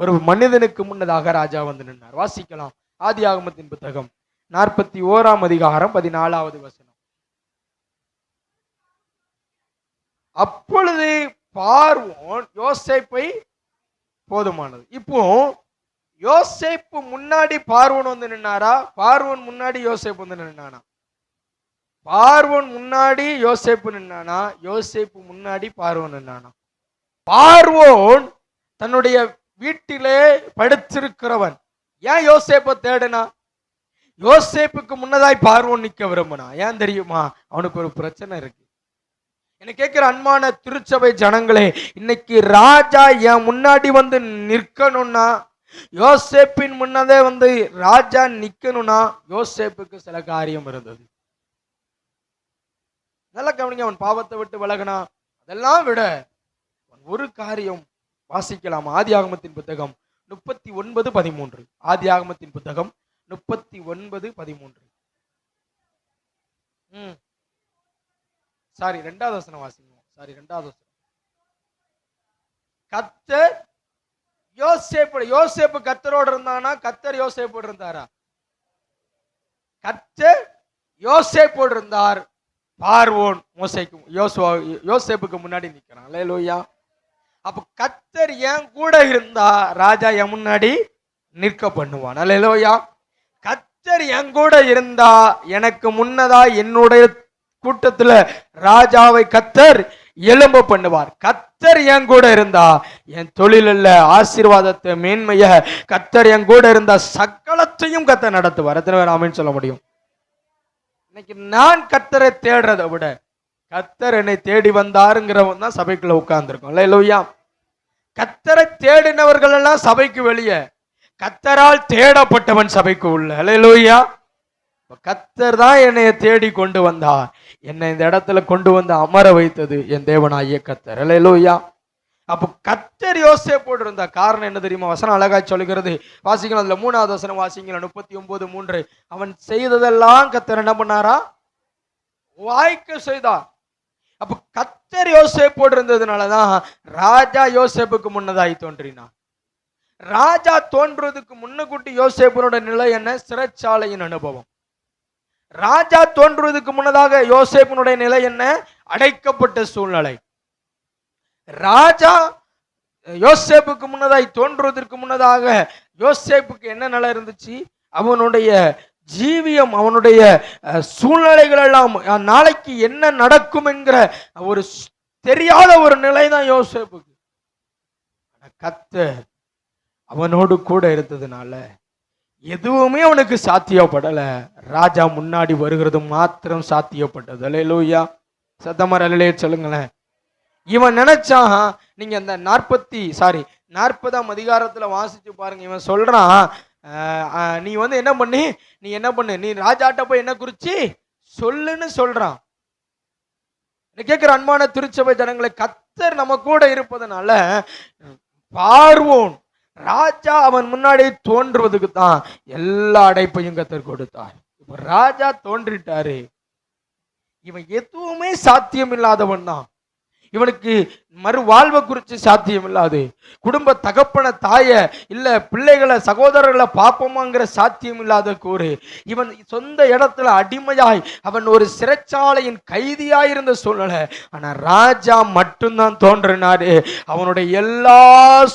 ஒரு மனிதனுக்கு முன்னதாக ராஜா வந்து நின்றார் வாசிக்கலாம். ஆதி ஆகமத்தின் புத்தகம் நாற்பத்தி ஓராம் அதிகாரம் பதினாலாவது வசனம். அப்பொழுது பார்வோன் யோசேப்பை போதுமானது. இப்போ யோசேப்பு முன்னாடி பார்வன் வந்து நின்னாரா? பார்வோன் முன்னாடி யோசேப்பு வந்து நின்னானா? பார்வோன் முன்னாடி யோசேப்பு நின்னானா? யோசேப்பு முன்னாடி பார்வன் நின்னானா? பார்வோன் தன்னுடைய வீட்டிலே படுத்திருக்கிறவன் ஏன் யோசேப்பை தேடுனா? யோசேப்புக்கு முன்னதாய் பார்வோன் நிக்க விரும்பினா. ஏன் தெரியுமா? அவனுக்கு ஒரு பிரச்சனை இருக்கு. என்ன கேட்கிற அன்பான திருச்சபை ஜனங்களே இன்னைக்கு ராஜா என் முன்னாடி வந்து நிற்கணும்னா யோசேப்பின் முன்னதே வந்து ராஜா நிக்கணும்னா யோசேப்புக்கு சில காரியம் இருந்தது. நல்லா கவனிங்க அவன் பாவத்தை விட்டு விலகினா அதெல்லாம் விட அவன் ஒரு காரியம் வாசிக்கலாம். ஆதி ஆகமத்தின் புத்தகம் முப்பத்தி ஒன்பது பதிமூன்று. ஆதி ஆகமத்தின் புத்தகம் முப்பத்தி ஒன்பது பதிமூன்று. ம். சாரி ரெண்டாவது வசனம் வாசிக்கணும் சாரி ரெண்டாவது வசனம். கத்தர் யோசேப்பு யோசேப்பு கத்தரோடு இருந்தானா? கத்தர் யோசேப்போடு இருந்தாரா? கத்தர் யோசேப்போடு இருந்தார். பார்வோன் மோசைக்கு யோசுவா யோசேப்புக்கு முன்னாடி நிக்கிறான். லேலூயா அப்ப கத்தர் என் கூட இருந்தா ராஜா என் முன்னாடி நிற்க பண்ணுவான். லேலூயா கத்தர் என் கூட இருந்தா எனக்கு முன்னதா என்னுடைய கூட்டத்துல ராஜாவை கத்தர் எலும்ப பண்ணுவார். கத்தர் என் கூட இருந்தா என் தொழிலில் ஆசீர்வாதத்தை மேன்மைய கத்தர் என் கூட இருந்தா சகலத்தையும் கத்தர் நடத்துவார். எத்தனை பேர் ஆமென்னு சொல்ல முடியும்? இன்னைக்கு நான் கத்தரை தேடுறதை விட கத்தர் என்னை தேடி வந்தாருங்கிறவன் தான் சபைக்குள்ள உட்கார்ந்துருக்கோம். இல்லையா கத்தரை தேடினவர்கள் எல்லாம் சபைக்கு வெளியே. கத்தரால் தேடப்பட்டவன் சபைக்கு உள்ள. இல்லையா கத்தர் தான் என்னைய தேடி கொண்டு வந்தார். என்னை இந்த இடத்துல கொண்டு வந்து அமர வைத்தது என் தேவனாகிய கத்தர். இல்லையா அப்போ கத்தர் யோசேப்போடு போட்டிருந்தா காரணம் என்ன தெரியுமா? வசனம் அழகா சொல்கிறது. வாசிக்கலாம் அதுல மூணாவது வசனம் வாசிக்கலாம் முப்பத்தி ஒன்பது மூன்று. அவன் செய்ததெல்லாம் கத்தர் என்ன பண்ணாரா? வாய்க்க செய்தார். அப்ப கத்தர் யோசேப்போடு இருந்ததுனாலதான் ராஜா யோசேப்புக்கு முன்னதாகி தோன்றினான். ராஜா தோன்றுவதற்கு முன்னக்கூட்டி யோசேப்பனோட நிலை என்ன? சிறைச்சாலையின் அனுபவம். ராஜா தோன்றுவதற்கு முன்னதாக யோசேப்பனுடைய நிலை என்ன? அடைக்கப்பட்ட சூழ்நிலை. ராஜா யோசேப்புக்கு முன்னதாய் தோன்றுவதற்கு முன்னதாக யோசேப்புக்கு என்ன நிலை இருந்துச்சு? அவனுடைய ஜீவியம் அவனுடைய சூழ்நிலைகளெல்லாம் நாளைக்கு என்ன நடக்கும் என்கிற ஒரு தெரியாத ஒரு நிலை தான் யோசிப்புக்கு. ஆனா அவனோடு கூட இருந்ததுனால எதுவுமே அவனுக்கு சாத்தியப்படலை. ராஜா முன்னாடி வருகிறது மாத்திரம் சாத்தியப்பட்டது. அல்லேலூயா சத்தமர அலையிலே சொல்லுங்களேன். இவன் நினைச்சான் நீங்க அந்த நாற்பத்தி சாரி நாற்பதாம் அதிகாரத்துல வாசிச்சு பாருங்க. இவன் சொல்றான் நீ வந்து என்ன பண்ணி? நீ என்ன பண்ணு? நீ ராஜாட்ட போய் என்ன குறிச்சு? சொல்லுன்னு சொல்றான். கேட்கிற அன்பான திருச்சபை ஜனங்களை கத்தர் நம்ம கூட இருப்பதனால பார்வோன். ராஜா அவன் முன்னாடி தோன்றுவதுக்கு தான் எல்லா அடைப்பையும் கத்தர் கொடுத்தார். இப்ப ராஜா தோன்றிட்டாரு. இவன் எதுவுமே சாத்தியம் இல்லாதவன் தான். இவனுக்கு மறுவாழ்வை குறித்து சாத்தியம் இல்லாது குடும்ப தகப்பன தாய இல்ல பிள்ளைகளை சகோதரர்களை பார்ப்போமாங்கிற சாத்தியம் இல்லாத கூறு. இவன் சொந்த இடத்துல அடிமையாய் அவன் ஒரு சிறைச்சாலையின் கைதியாய் இருந்த சூழ்நிலை ஆனா ராஜா மட்டும்தான் தோன்றினாரு. அவனுடைய எல்லா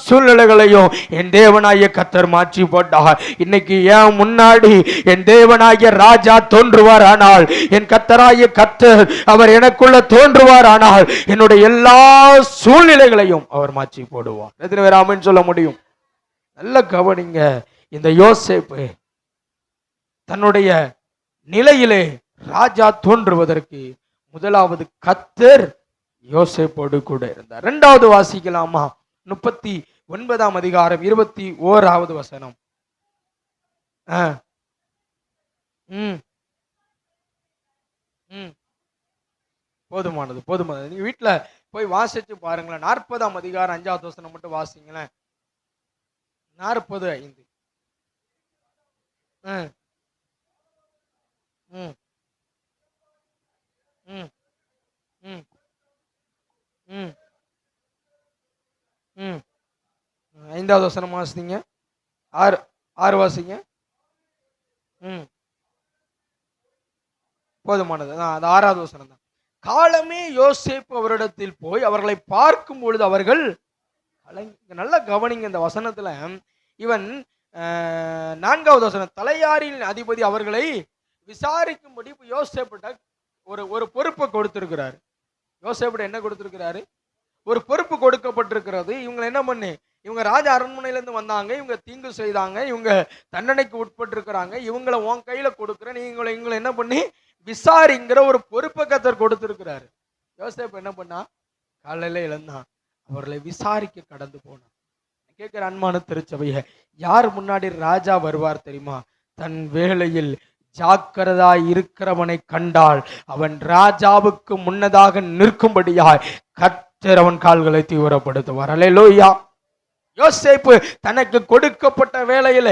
சூழ்நிலைகளையும் என் தேவனாகிய கத்தர் மாற்றி போட்டார். இன்னைக்கு ஏன் முன்னாடி என் தேவனாகிய ராஜா தோன்றுவார் ஆனால் என் கத்தராய கத்தர் அவர் எனக்குள்ள தோன்றுவார் ஆனால் என்னுடைய எல்லா சூழ்நிலைகளையும் அவர் மாற்றி போடுவார். எத்தனை பேர் ஆமின்னு சொல்ல முடியும்? நல்ல கவனிங்க இந்த யோசிப்பு தன்னுடைய நிலையிலே ராஜா தோன்றுவதற்கு முதலாவது கத்தர் யோசிப்போடு கூட இருந்தார். இரண்டாவது வாசிக்கலாமா? முப்பத்தி ஒன்பதாம் அதிகாரம் இருபத்தி ஓராவது வசனம். போதுமானது போதுமானது. நீங்க வீட்டுல போய் வாசிச்சு பாருங்களேன். நாற்பதாம் அதிகாரம் அஞ்சாவது வசனம் மட்டும் வாசிங்களேன். நாற்பது ஐந்து. ம். ம். ம். ம். ம். ம். ஐந்தாவது வசனம் வாசிங்க. ஆறு ஆறு வாசிங்க. ம். போதுமானது. அதான் அது ஆறாவது வசனம் தான். காலமே யோசேப்பு அவரிடத்தில் போய் அவர்களை பார்க்கும் பொழுது அவர்கள் கலங்கி நல்லா கவனிங்க இந்த வசனத்துல. இவன் நான்காவது வசனம் தலையாரின் அதிபதி அவர்களை விசாரிக்கும்படி இப்ப யோசேப்பிட்ட ஒரு ஒரு பொறுப்பை கொடுத்திருக்கிறார். யோசேப்பிட்ட என்ன கொடுத்திருக்கிறாரு? ஒரு பொறுப்பு கொடுக்கப்பட்டிருக்கிறது. இவங்க என்ன பண்ணு இவங்க ராஜ அரண்மனையிலேருந்து வந்தாங்க இவங்க தீங்கு செய்தாங்க இவங்க தண்டனைக்கு உட்பட்டிருக்கிறாங்க இவங்களை உன் கையில் கொடுக்குறேன் நீங்களை இவங்களை என்ன பண்ணி விசாரிங்கிற ஒரு பொறுப்பை கத்தர் கொடுத்துருக்கிறாரு. யோசேப்பு என்ன பண்ணா? காலையில இழந்தான் அவர்களை விசாரிக்க கடந்து போனான் கேட்கிற அன்மான திருச்சபைய யார் முன்னாடி ராஜா வருவார் தெரியுமா? தன் வேளையில் ஜாக்கிரதா இருக்கிறவனை கண்டால் அவன் ராஜாவுக்கு முன்னதாக நிற்கும்படியாய் கத்தர் அவன் கால்களை தீவிரப்படுத்துவார். அல்லேலூயா யோசேப்பு தனக்கு கொடுக்கப்பட்ட வேலையில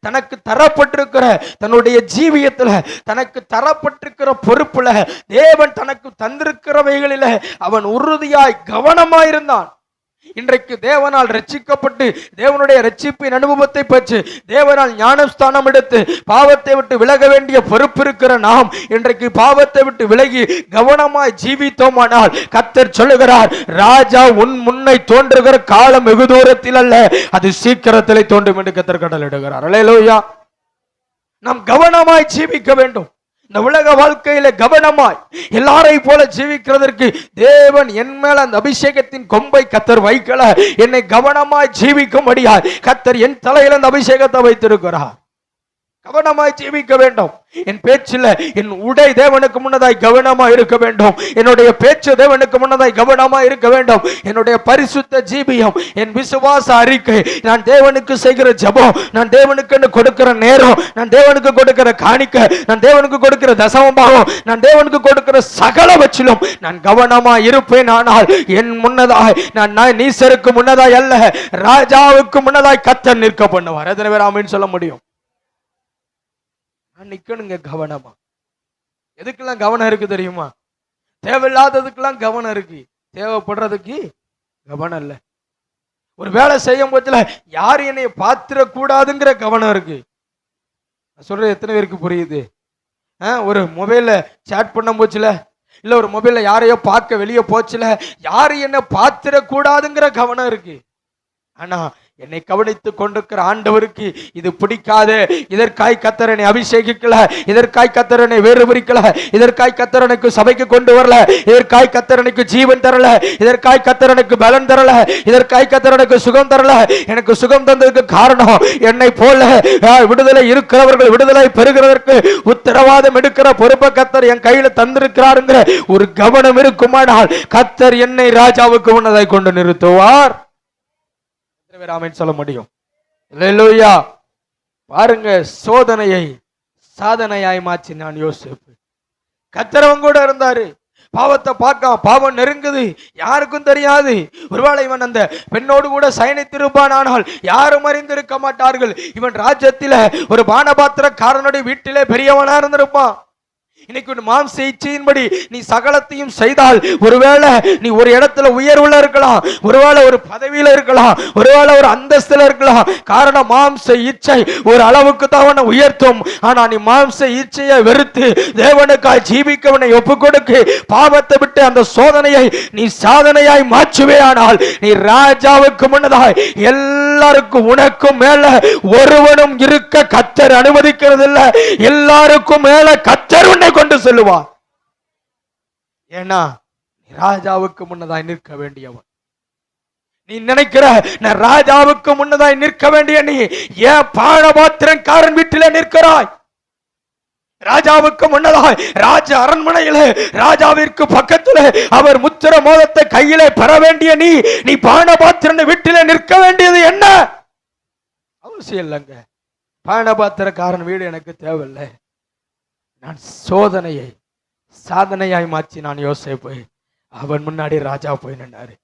தனக்கு தரப்பட்டிருக்கிற தன்னுடைய ஜீவியத்துல தனக்கு தரப்பட்டிருக்கிற பொறுப்புல தேவன் தனக்கு தந்திருக்கிறவைகளில அவன் உறுதியாய் கவனமாயிருந்தான். இன்றைக்கு தேவனால் ரட்சிக்கப்பட்டு தேவனுடைய ரட்சிப்பின் அனுபவத்தை பெற்று தேவனால் ஞானஸ்தானம் எடுத்து பாவத்தை விட்டு விலக வேண்டிய பொறுப்பு இருக்கிற நாம் இன்றைக்கு பாவத்தை விட்டு விலகி கவனமாய் ஜீவித்தோமானால் கத்தர் சொல்லுகிறார் ராஜா உன் முன்னை தோன்றுகிற காலம் வெகு தூரத்தில் அல்ல. அது சீக்கிரத்திலே தோன்றும் என்று கத்தர் கடலிடுகிறார். அலையலோயா நாம் கவனமாய் ஜீவிக்க வேண்டும். இந்த உலக வாழ்க்கையில கவனமாய் எல்லாரை போல ஜீவிக்கிறதற்கு தேவன் என் மேல அந்த அபிஷேகத்தின் கொம்பை கத்தர் வைக்கல. என்னை கவனமாய் ஜீவிக்கும்படியாய் கத்தர் என் தலையில அந்த அபிஷேகத்தை வைத்திருக்கிறார். கவனமாய் ஜீவிக்க வேண்டும். என் பேச்சில் என் உடை தேவனுக்கு முன்னதாய் கவனமாக இருக்க வேண்டும். என்னுடைய பேச்சு தேவனுக்கு முன்னதாய் கவனமாக இருக்க வேண்டும். என்னுடைய பரிசுத்த ஜீவியம் என் விசுவாச அறிக்கை நான் தேவனுக்கு செய்கிற ஜெபம் நான் தேவனுக்கு கொடுக்கிற நேரம் நான் தேவனுக்கு கொடுக்கிற காணிக்கை நான் தேவனுக்கு கொடுக்கிற தசமபாகம் நான் தேவனுக்கு கொடுக்கிற சகலவற்றிலும் நான் கவனமாய் இருப்பேன். ஆனால் என் முன்னதாய் நான் நான் நீசருக்கு முன்னதாய் அல்ல ராஜாவுக்கு முன்னதாய் கத்தன் நிற்க பண்ணுவார். எத்தனை பேர் ஆமென்னு சொல்ல முடியும்? நிக்கணுங்க கவனமா. எதுக்கெல்லாம் கவனம் இருக்கு தெரியுமா? தேவையில்லாததுக்கெல்லாம் கவனம் இருக்கு. தேவைப்படுறதுக்கு கவனம் இல்லை. ஒரு வேலை செய்யும் போதுல யார் என்னைய பாத்திரக்கூடாதுங்கிற கவனம் இருக்கு. நான் சொல்றது எத்தனை பேருக்கு புரியுது? ஆ, ஒரு மொபைல்ல சேட் பண்ண போச்சுல இல்ல ஒரு மொபைல்ல யாரையோ பார்க்க வெளியே போச்சுல யாரு என்ன பாத்திரக்கூடாதுங்கிற கவனம் இருக்கு. ஆனா என்னை கவனித்துக் கொண்டிருக்கிற ஆண்டவருக்கு இது பிடிக்காது. இதற்காய் கத்தரனை அபிஷேகிக்கல. இதற்காய் கத்தரனை வேறுபிரிக்கல இதற்காய் கத்தரனுக்கு சபைக்கு கொண்டு வரல. இதற்காய் கத்தரனுக்கு ஜீவன் தரல. இதற்காய் கத்தரனுக்கு பலன் தரல. இதற்காய் கத்தரனுக்கு சுகம் தரல. எனக்கு சுகம் தந்ததுக்கு காரணம் என்னை போல விடுதலை இருக்கிறவர்கள் விடுதலை பெறுகிறதற்கு உத்தரவாதம் எடுக்கிற பொறுப்பை கத்தர் என் கையில தந்திருக்கிறாருங்கிற ஒரு கவனம் இருக்குமானால் கத்தர் என்னை ராஜாவுக்கு முன்னதாய் கொண்டு நிறுத்துவார். பேர் சொல்ல முடியும். அல்லேலூயா. பாருங்க சோதனையை சாதனையாய் மாற்றி நான் யோசிப்பு கத்தரவன் கூட இருந்தாரு. பாவத்தை பார்க்க பாவம் நெருங்குது. யாருக்கும் தெரியாது. ஒருவேளை இவன் அந்த பெண்ணோடு கூட சயனித்திருப்பான் ஆனால் யாரும் அறிந்திருக்க மாட்டார்கள். இவன் ராஜ்யத்தில ஒரு பானபாத்திரக்காரனுடைய வீட்டிலே பெரியவனா இருந்திருப்பான். இன்னைக்கு உன் மாம்ச இச்சையின்படி நீ சகலத்தையும் செய்தால் ஒருவேளை நீ ஒரு இடத்துல உயர்வுல இருக்கலாம் ஒருவேளை ஒரு பதவியில இருக்கலாம் ஒருவேளை ஒரு அந்தஸ்துல இருக்கலாம். காரணம் மாம்ச இச்சை ஒரு அளவுக்கு தான் உன்னை உயர்த்தும். ஆனா நீ மாம்ச இச்சையை வெறுத்து தேவனுக்காய் ஜீவிக்கவனை ஒப்பு கொடுக்கு பாவத்தை விட்டு அந்த சோதனையை நீ சாதனையாய் மாற்றுவே ஆனால் நீ ராஜாவுக்கு முன்னதாய் எல்லாருக்கும் உனக்கும் மேல ஒருவனும் இருக்க கத்தர் அனுமதிக்கிறது இல்லை எல்லாருக்கும் மேல கத்தர் உன்னை கொண்டு செல்லுவார் ஏன்னா ராஜாவுக்கு முன்னதாய் நிற்க வேண்டியவன். நீ நினைக்கிற நான் ராஜாவுக்கு முன்னதாய் நிற்க வேண்டிய நீ ஏன் பானபாத்திரக்காரன் வீட்டிலே நிற்கிறாய். ராஜாவுக்கு முன்னதாய் ராஜ அரண்மனையில ராஜாவிற்கு பக்கத்துல அவர் முத்திர மோதத்தை கையிலே பெற வேண்டிய நீ நீ பானபாத்திரன் வீட்டிலே நிற்க வேண்டியது என்ன? அவசியம் இல்லைங்க. பானபாத்திரக்காரன் வீடு எனக்கு தேவையில்லை. நான் சோதனையை சாதனையாய் மாற்றி நான் யோசிப்பேன். அவன் முன்னாடி ராஜா போய் நின்றாரு.